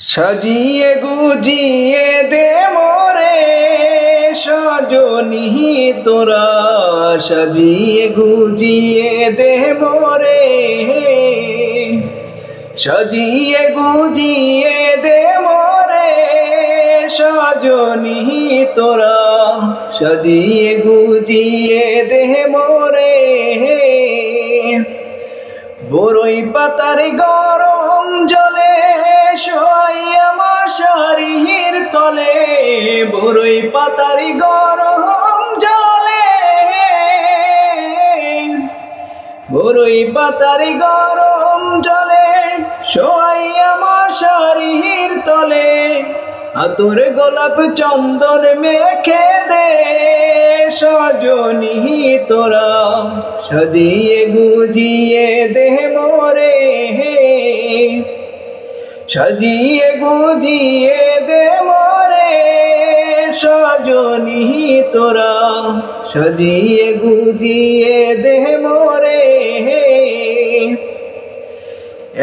সাজিয়ে গুজিয়ে দে মোরে, সজনি তোরা। সাজিয়ে গুজিয়ে দে মোরে, সাজিয়ে গুজিয়ে দে মোরে, সজনি তোরা। সাজিয়ে গুজিয়ে দে মোরে বড়ই পাতার গরম জলে শোয়াইয়া মশারির তলে বড়ই পাতার গরম জলে। বড়ই পাতার গরম জলে শোয়াইয়া মশারির তলে, আতর গোলাপ চন্দন মেখে দে। সজনি তোরা, সাজিয়ে গুজিয়ে দে সাজিয়ে গুজিয়ে দে মরে, সজনি তোরা। সাজিয়ে গুজিয়ে দে মোরে,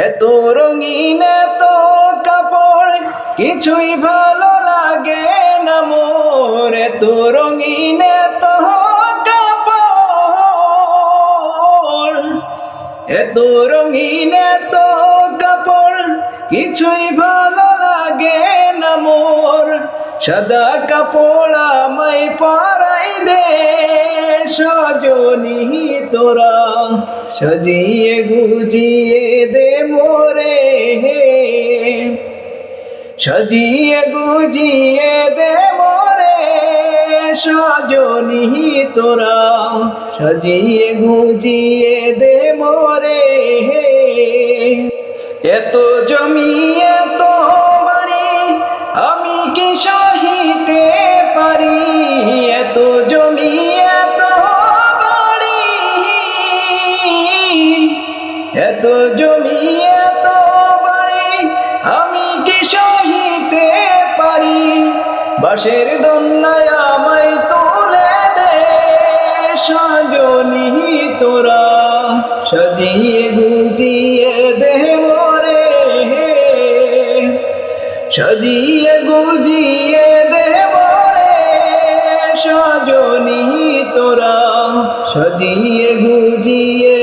এত রঙিন এত কাপড়, কিছুই ভালো লাগে না মোর। এত রঙিন এত এত রঙিন এত কাপড়, কিছুই ভালো লাগে না মোর। সাদা কাপড় আমায় পরাই দে, সজনি তোরা। সাজিয়ে গুজিয়ে দে মোরে সাজিয়ে গুজিয়ে দে সজনি তোরা, সাজিয়ে গুজিয়ে দে মোরে। এত জমি, এত বাড়ি, আমি কি সহিতে পারি? এত জমি, এত বাড়ি, এত জমি বাসের দন্যায় আমায় তুলে দে, সজনি তোরা। সাজিয়ে গুজিয়ে দে মোরে। সাজিয়ে গুজিয়ে দে মোরে, সজনি তোরা। সাজিয়ে গুজিয়ে